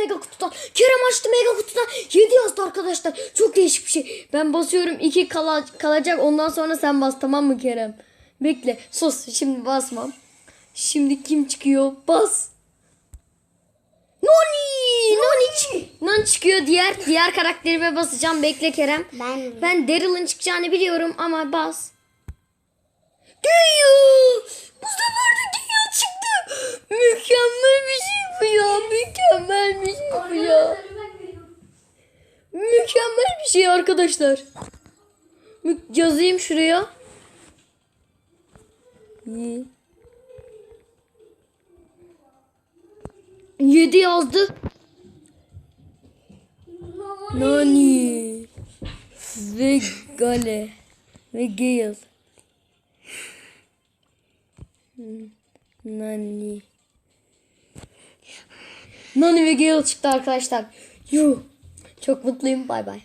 7 yazdı mega kutudan. Kerem açtı mega kutudan 7 yazdı arkadaşlar. Çok değişik bir şey. Ben basıyorum 2 kala, kalacak ondan sonra sen bas tamam mı Kerem? Bekle sus şimdi basmam. Şimdi kim çıkıyor? Bas. Noni! Noni, Noni çıkıyor. Diğer diğer karakterime basacağım. Bekle Kerem. Ben Ben Daryl'ın çıkacağını biliyorum ama bas. Gale! Bu sefer de Gale çıktı. Mükemmel bir şey bu ya. Mükemmel bir şey bu ya. Mükemmel bir şey arkadaşlar. Yazayım şuraya. Y- Yedi yazdı. Nani. Ve Gale. Ve Gale. Nani. Nani ve Gale çıktı arkadaşlar. Yuh. Çok mutluyum. Bay bay.